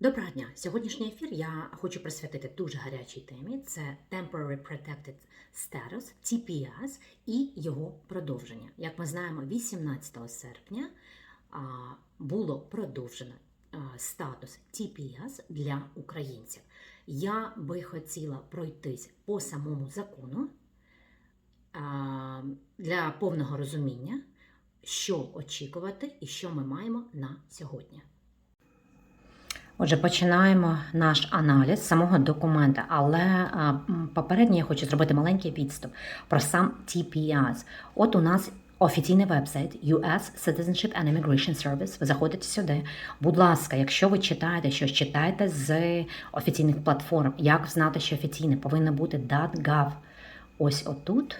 Доброго дня! Сьогоднішній ефір я хочу присвятити дуже гарячій темі. Це Temporary Protected Status, TPS і його продовження. Як ми знаємо, 18 серпня було продовжено статус TPS для українців. Я би хотіла пройтись по самому закону для повного розуміння, що очікувати і що ми маємо на сьогодні. Отже, починаємо наш аналіз самого документа, але попередньо я хочу зробити маленький відступ про сам TPS. От у нас офіційний вебсайт US Citizenship and Immigration Service. Ви заходите сюди. Будь ласка, якщо ви читаєте щось, читайте з офіційних платформ. Як знати, що офіційне повинно бути .gov. Ось отут.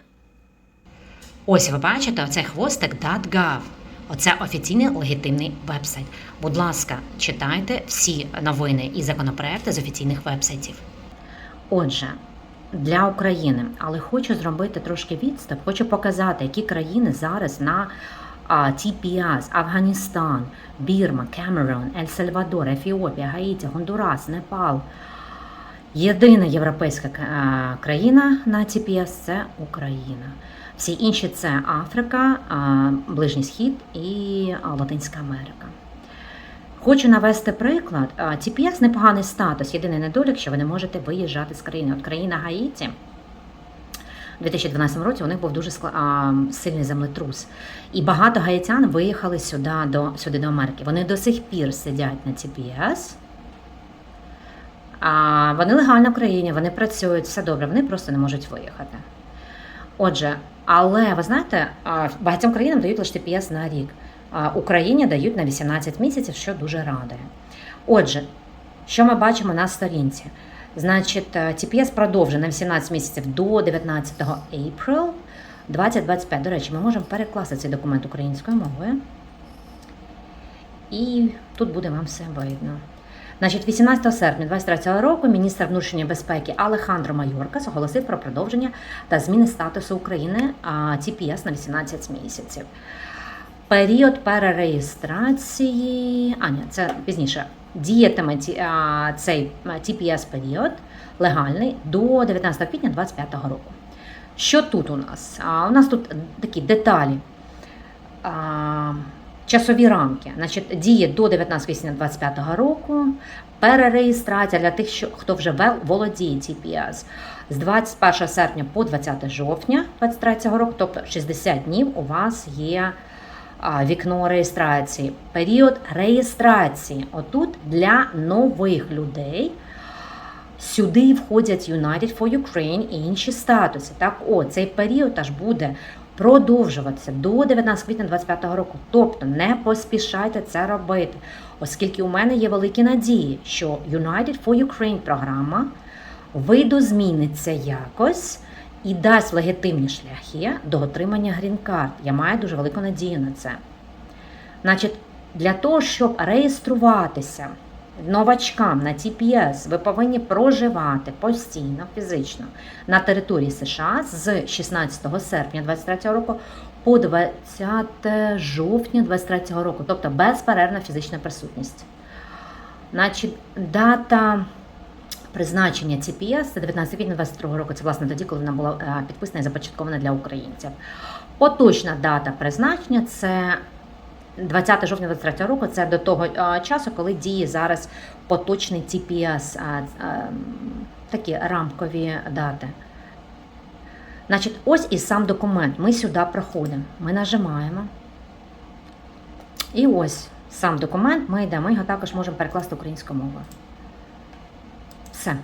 Ось ви бачите оцей хвостик .gov. Оце офіційний легітимний вебсайт. Будь ласка, читайте всі новини і законопроекти з офіційних вебсайтів. Отже, для України, але хочу зробити трошки відступ, хочу показати, які країни зараз на TPS, Афганістан, Бірма, Камерун, Ель Сальвадор, Ефіопія, Гаїті, Гондурас, Непал. Єдина європейська е, країна на TPS – це Україна. Всі інші це Африка, Ближній Схід і Латинська Америка. Хочу навести приклад. TPS непоганий статус. Єдиний недолік, що ви не можете виїжджати з країни. От країна Гаїті у 2012 році у них був дуже сильний землетрус. І багато гаїтян виїхали сюди до, сюди до Америки. Вони до сих пір сидять на TPS. А вони легально в країні, вони працюють, все добре, вони просто не можуть виїхати. Отже, але ви знаєте, багатьом країнам дають лише TPS на рік. Україні дають на 18 місяців, що дуже радує. Отже, що ми бачимо на сторінці? Значить, е, TPS продовжує на 18 місяців до 19 April 2025. До речі, ми можемо перекласти цей документ українською мовою. І тут буде вам все видно. Значить, 18 серпня 2023 року міністр внутрішньої безпеки Алехандро Майоркас оголосив про продовження та зміни статусу України TPS на 18 місяців. Період перереєстрації, а ні, це пізніше. Діятиме цей TPS період легальний до 19 квітня 2025 року. Що тут у нас? У нас тут такі деталі. Часові рамки. Значить, діє до 19 квітня 2025 року. Перереєстрація для тих, що, хто вже вел- володіє TPS з 21 серпня по 20 жовтня 2023 року, тобто 60 днів у вас є вікно реєстрації. Період реєстрації. Отут для нових людей. Сюди входять United for Ukraine і інші статуси. Так, о, цей період аж буде продовжуватися до 19 квітня 2025 року. Тобто не поспішайте це робити, оскільки у мене є великі надії, що United for Ukraine програма видозміниться якось і дасть легітимні шляхи до отримання грін-карт. Я маю дуже велику надію на це. Значить, для того, щоб реєструватися новачкам на TPS, ви повинні проживати постійно, фізично на території США з 16 серпня 2023 року по 20 жовтня 2023 року, тобто безперервна фізична присутність. Значить, дата призначення TPS це 19 квітня 2022 року. Це власне тоді, коли вона була е, підписана і започаткована для українців. Поточна дата призначення це 20 жовтня 2023 року. Це до того часу, коли діє зараз поточний TPS, такі рамкові дати. Значить, ось і сам документ. Ми сюди проходимо. Ми нажимаємо. І ось сам документ. Ми йдемо. Ми його також можемо перекласти українською мовою. Все.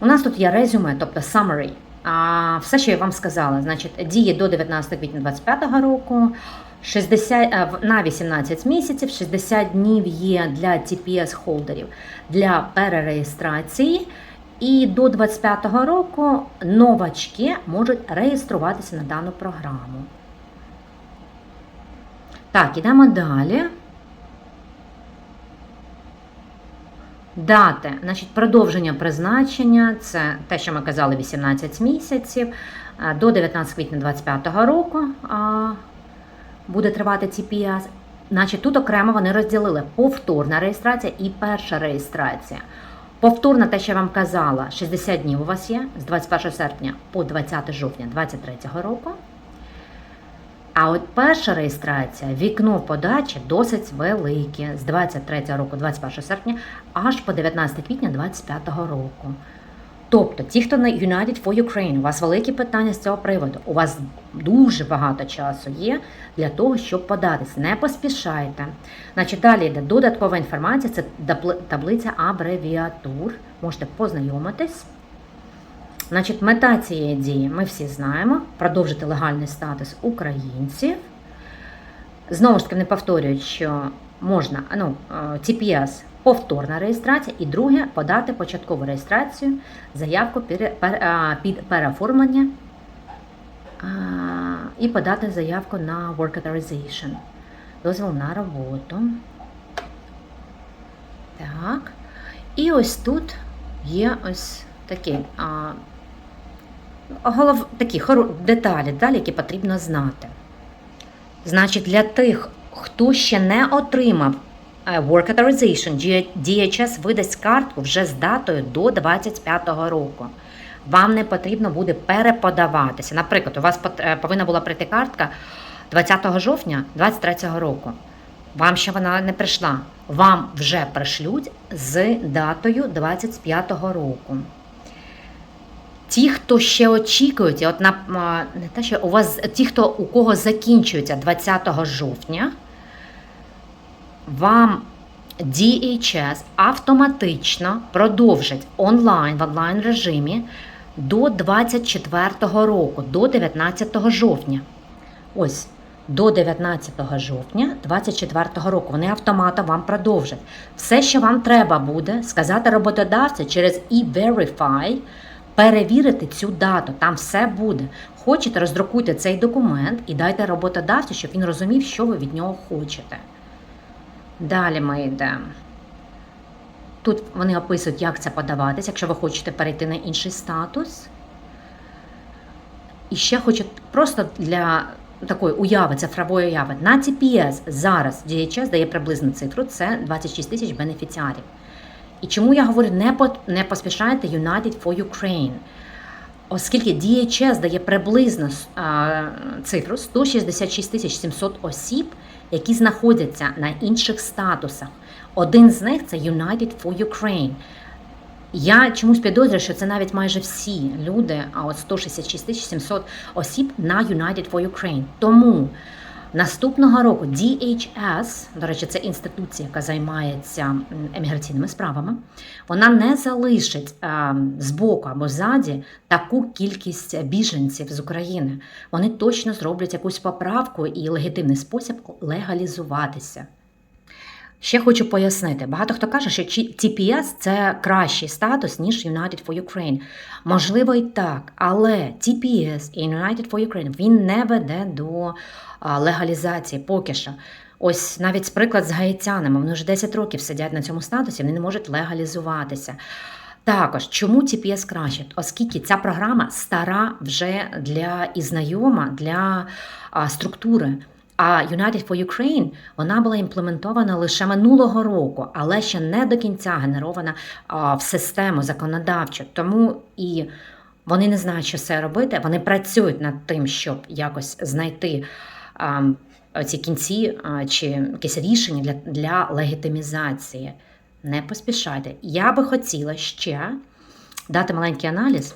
У нас тут є резюме, тобто summary. А все, що я вам сказала, значить, діє до 19 квітня 2025 року. 60, е, на 18 місяців, 60 днів є для TPS-холдерів для перереєстрації. І до 25 року новачки можуть реєструватися на дану програму. Так, ідемо далі. Дати, значить, продовження призначення це те, що ми казали, 18 місяців е, до 19 квітня 2025 року буде тривати TPS. Значить, тут окремо вони розділили повторна реєстрація і перша реєстрація. Повторна, те, що я вам казала, 60 днів у вас є з 21 серпня по 20 жовтня 2023 року. А от перша реєстрація, вікно подачі досить велике з 23 року, 21 серпня, аж по 19 квітня 25 року. Тобто, ті, хто на United for Ukraine, у вас великі питання з цього приводу. У вас дуже багато часу є для того, щоб податись. Не поспішайте. Значить, далі йде додаткова інформація, це таблиця абревіатур. Можете познайомитись. Значить, мета цієї дії ми всі знаємо: продовжити легальний статус українців. Знову ж таки, не повторюють, що можна ну, е, TPS повторна реєстрація, і друге подати початкову реєстрацію, заявку під переоформлення і подати заявку на Work Authorization. Дозвіл на роботу. Так. І ось тут є ось такі, а, голов, такі деталі, деталі, які потрібно знати. Значить, для тих, хто ще не отримав е, Work Authorization, DHS видасть картку вже з датою до 25-го року. Вам не потрібно буде переподаватися. Наприклад, у вас е, повинна була прийти картка 20 жовтня 23-го року. Вам ще вона не прийшла. Вам вже пришлють з датою 25-го року. Ті, хто ще очікують, от на не те, що у вас ті, хто у кого закінчується 20 жовтня, вам DHS автоматично продовжить онлайн в онлайн режимі до 24 року, до 19 жовтня. Ось до 19 жовтня 24 року вони автоматом вам продовжать. Все, що вам треба буде сказати роботодавцю через e-Verify, перевірити цю дату. Там все буде. Хочете, роздрукуйте цей документ і дайте роботодавцю, щоб він розумів, що ви від нього хочете. Далі ми йдемо. Тут вони описують, як це подаватись, якщо ви хочете перейти на інший статус. І ще хочу просто для такої уяви, цифрової уяви. На TPS зараз DHS дає приблизну цифру, це 26 тисяч бенефіціарів. І чому я говорю, не, не поспішайте United for Ukraine? Оскільки DHS дає приблизно цифру 166 тисяч 700 осіб, які знаходяться на інших статусах. Один з них це United for Ukraine. Я чомусь підозрюю, що це навіть майже всі люди, а от 166 тисяч 700 осіб на United for Ukraine. Тому наступного року DHS, до речі, це інституція, яка займається еміграційними справами, вона не залишить е, збоку або ззаді таку кількість біженців з України. Вони точно зроблять якусь поправку і легітимний спосіб легалізуватися. Ще хочу пояснити: багато хто каже, що TPS – це кращий статус, ніж United for Ukraine. Можливо, і так, але TPS і United for Ukraine він не веде до легалізації поки що. Ось навіть приклад з гаїтянами, вони вже 10 років сидять на цьому статусі, вони не можуть легалізуватися. Також, чому TPS краще? Оскільки ця програма стара вже для і знайома для структури. А United for Ukraine вона була імплементована лише минулого року, але ще не до кінця генерована в систему законодавчу. Тому і вони не знають, що це робити. Вони працюють над тим, щоб якось знайти ці кінці чи якесь рішення для, для легітимізації. Не поспішайте. Я би хотіла ще дати маленький аналіз.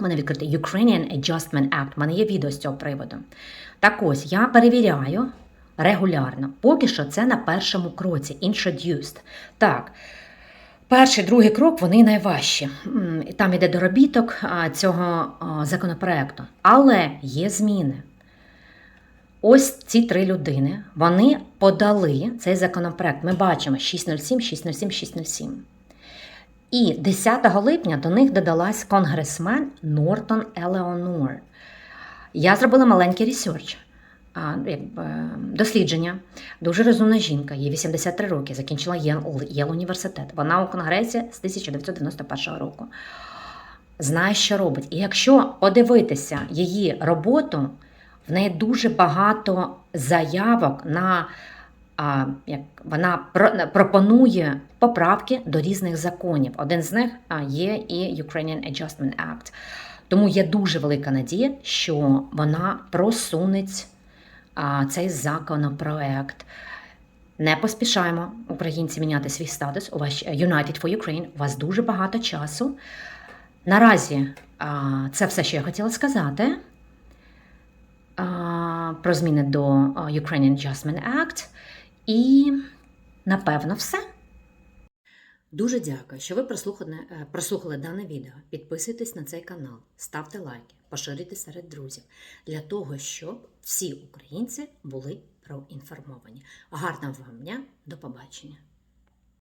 У мене відкритий Ukrainian Adjustment Act. У мене є відео з цього приводу. Так ось я перевіряю регулярно. Поки що це на першому кроці introduced. Так. Перший, другий крок вони найважчі. Там йде доробіток цього законопроекту. Але є зміни. Ось ці три людини вони подали цей законопроект. Ми бачимо 607, 607, 607. І 10 липня до них додалась конгресмен Нортон Елеонор. Я зробила маленький ресерч, дослідження. Дуже розумна жінка, їй 83 роки, закінчила Єл університет. Вона у конгресі з 1991 року. Знає, що робить. І якщо подивитися її роботу, в неї дуже багато заявок на а, як вона пропонує поправки до різних законів. Один з них є і Ukrainian Adjustment Act. Тому є дуже велика надія, що вона просунеть цей законопроект. Не поспішаємо, українці, міняти свій статус. У вас United for Ukraine, у вас дуже багато часу. Наразі це все, що я хотіла сказати про зміни до Ukrainian Adjustment Act. І напевно все. Дуже дякую, що ви прослухали, е, прослухали дане відео. Підписуйтесь на цей канал, ставте лайки, поширюйте серед друзів для того, щоб всі українці були проінформовані. Гарного вам дня, до побачення!